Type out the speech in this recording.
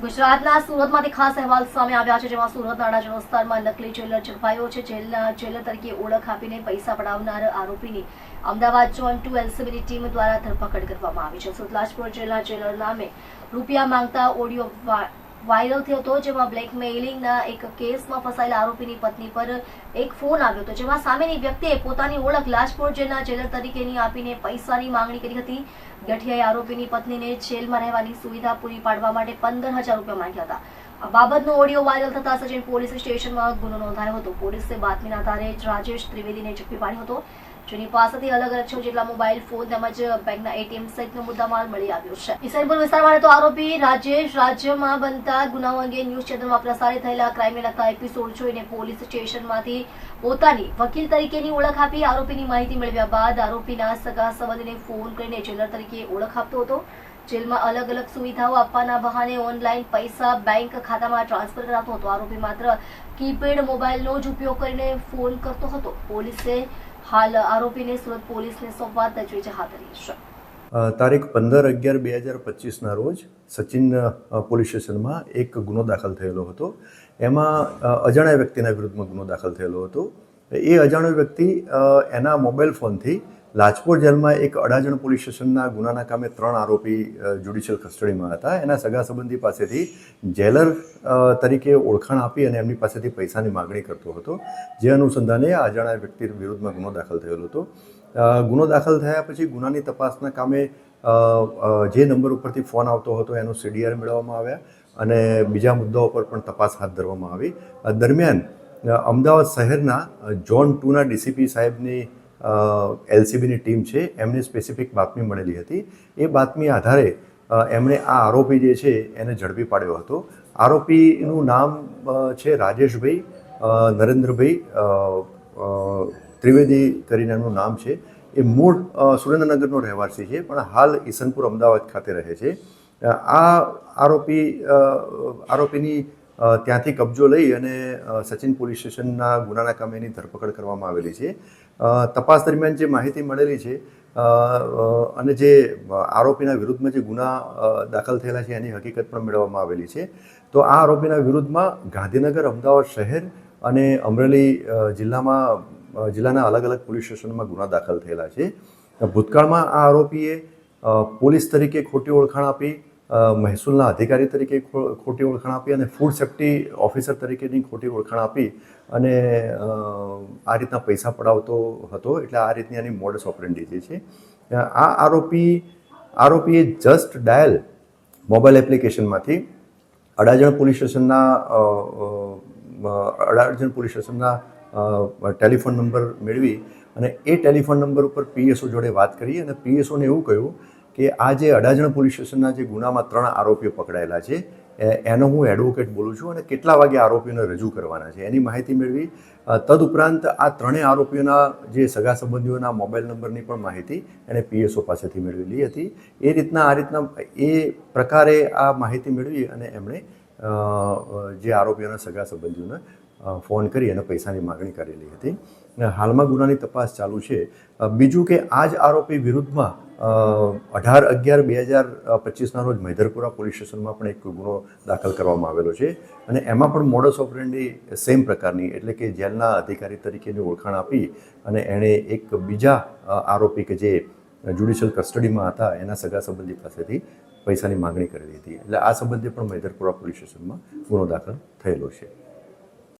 ગુજરાતના સુરતમાંથી ખાસ અહેવાલ સામે આવ્યા છે, જેમાં સુરતના અડાજણ વિસ્તારમાં નકલી જેલર ઝડપાયો છે. જેલના જેલર તરીકે ઓળખ આપીને પૈસા પડાવનાર આરોપીની અમદાવાદ જોન ટુ એલસીબીની ટીમ દ્વારા ધરપકડ કરવામાં આવી છે. સુતલાજપુર જેલના જેલર નામે રૂપિયા માંગતા ઓડિયો વાયરલ થયો હતો, જેમાં બ્લેકમેલિંગના એક કેસમાં ફસાયેલા આરોપીની પત્ની પર એક ફોન આવ્યો હતો, જેમાં સામેની વ્યક્તિએ પોતાની ઓળખ લાજપોર જેલના જેલર તરીકેની આપીને પૈસાની માંગણી કરી હતી. ગઠિયાએ આરોપીની પત્નીને જેલમાં રહેવાની સુવિધા પૂરી પાડવા માટે પંદર હજાર રૂપિયા માંગ્યા હતા. બાબતનો ઓડિયો વાયરલ થતા સચિન પોલીસ સ્ટેશનમાં ગુનો નોંધાયો હતો. પોલીસે બાતમીના આધારે રાજેશ ત્રિવેદીને ઝડપી પાડ્યો હતો. જેની પાસેથી અલગ અલગ છ જેટલા મોબાઈલ, ફોન તેમજ બેંકના એટીએમ સહિતનો મુદ્દામાલ મળી આવ્યો છે. ઈસનપુર વિસ્તારમાં તો આરોપી રાજેશ રાજ્યમાં બનતા ગુનાઓ અંગે ન્યૂઝ ચેનલમાં પ્રસારિત થયેલા ક્રાઇમને લગતા એપિસોડ જોઈને પોલીસ સ્ટેશનમાંથી પોતાની વકીલ તરીકેની ઓળખ આપી આરોપીની માહિતી મેળવ્યા બાદ આરોપીના સગા સંબંધીને ફોન કરીને જેલર તરીકે ઓળખ આપતો હતો. જેલમાં અલગ અલગ સુવિધાઓ આપવાના બહાને ઓનલાઈન પૈસા બેંક ખાતામાં ટ્રાન્સફર કરાતો હતો. આરોપી માત્ર કીપેડ મોબાઈલનો જ ઉપયોગ કરીને ફોન કરતો હતો. પોલીસે હાલ આરોપીને સુરત પોલીસને સોંપવા તજવીજ હાથ ધરી છે. તારીખ પંદર અગિયાર બે હજાર પચીસના રોજ સચિન પોલીસ સ્ટેશનમાં એક ગુનો દાખલ થયેલો હતો. એમાં અજાણ્યા વ્યક્તિના વિરુદ્ધમાં ગુનો દાખલ થયેલો હતો. એ અજાણ્યો વ્યક્તિ એના મોબાઈલ ફોનથી લાજપોર જેલમાં એક અડાજણ પોલીસ સ્ટેશનના ગુનાના કામે ત્રણ આરોપી જ્યુડિશિયલ કસ્ટડીમાં હતા. એના સગા સંબંધી પાસેથી જેલર તરીકે ઓળખાણ આપી અને એમની પાસેથી પૈસાની માગણી કરતો હતો. જે અનુસંધાને આ અજાણ્યા વ્યક્તિ વિરુદ્ધમાં ગુનો દાખલ થયેલો હતો. ગુનો દાખલ થયા પછી ગુનાની તપાસના કામે જે નંબર ઉપરથી ફોન આવતો હતો એનો સીડીઆર મેળવવામાં આવ્યા અને બીજા મુદ્દાઓ પર પણ તપાસ હાથ ધરવામાં આવી. દરમિયાન અમદાવાદ શહેરના જોન ટુના ડીસીપી સાહેબની એલસીબીની ટીમ છે. એમને સ્પેસિફિક બાતમી મળેલી હતી. એ બાતમી આધારે એમણે આ આરોપી જે છે એને ઝડપી પાડ્યો હતો. આરોપીનું નામ છે રાજેશભાઈ નરેન્દ્રભાઈ ત્રિવેદી કરીને એમનું નામ છે. એ મૂળ સુરેન્દ્રનગરનો રહેવાસી છે, પણ હાલ ઈસનપુર અમદાવાદ ખાતે રહે છે. આ આરોપી આરોપીની ત્યાંથી કબજો લઈ અને સચિન પોલીસ સ્ટેશનના ગુનાના કામે એની ધરપકડ કરવામાં આવેલી છે. તપાસ દરમિયાન જે માહિતી મળેલી છે અને જે આરોપીના વિરુદ્ધમાં જે ગુના દાખલ થયેલા છે એની હકીકત પણ મેળવવામાં આવેલી છે. તો આ આરોપીના વિરુદ્ધમાં ગાંધીનગર, અમદાવાદ શહેર અને અમરેલી જિલ્લામાં જિલ્લાના અલગ અલગ પોલીસ સ્ટેશનમાં ગુના દાખલ થયેલા છે. ભૂતકાળમાં આ આરોપીએ પોલીસ તરીકે ખોટી ઓળખાણ આપી મહેસૂલના અધિકારી તરીકે ખોટી ઓળખાણ આપી અને ફૂડ સેફ્ટી ઓફિસર તરીકેની ખોટી ઓળખાણ આપી અને આ રીતના પૈસા પડાવતો હતો. એટલે આ રીતની આની મોડસ ઓપરેન્ડી જે છે. આ આરોપી, આરોપીએ જસ્ટ ડાયલ મોબાઈલ એપ્લિકેશનમાંથી અડાજણ પોલીસ સ્ટેશનના અડાજણ પોલીસ સ્ટેશનના ટેલિફોન નંબર મેળવી અને એ ટેલિફોન નંબર ઉપર પીએસઓ જોડે વાત કરી અને પીએસઓને એવું કહ્યું કે આ જે અડાજણ પોલીસ સ્ટેશનના જે ગુનામાં ત્રણ આરોપીઓ પકડાયેલા છે એનો હું એડવોકેટ બોલું છું અને કેટલા વાગે આરોપીઓને રજૂ કરવાના છે. એની માહિતી મેળવી તદુપરાંત આ ત્રણેય આરોપીઓના જે સગા સંબંધીઓના મોબાઈલ નંબરની પણ માહિતી એણે પીએસઓ પાસેથી મેળવેલી હતી. એ રીતના, આ રીતના એ પ્રકારે આ માહિતી મેળવી અને એમણે જે આરોપીઓના સગા સંબંધીઓને ફોન કરી અને પૈસાની માગણી કરેલી હતી. હાલમાં ગુનાની તપાસ ચાલુ છે. બીજું કે આ જ આરોપી વિરુદ્ધમાં અઢાર અગિયાર બે હજાર પચીસના રોજ મૈધરપુરા પોલીસ સ્ટેશનમાં પણ એક ગુનો દાખલ કરવામાં આવેલો છે. અને એમાં પણ મોડસ ઓપરેન્ડી સેમ પ્રકારની, એટલે કે જેલના અધિકારી તરીકેની ઓળખાણ આપી અને એણે એક બીજા આરોપી કે જે જ્યુડિશિયલ કસ્ટડીમાં હતા, એના સગા સંબંધી પાસેથી પૈસાની માગણી કરેલી હતી. એટલે આ સંબંધે પણ મૈધરપુરા પોલીસ સ્ટેશનમાં ગુનો દાખલ થયેલો છે.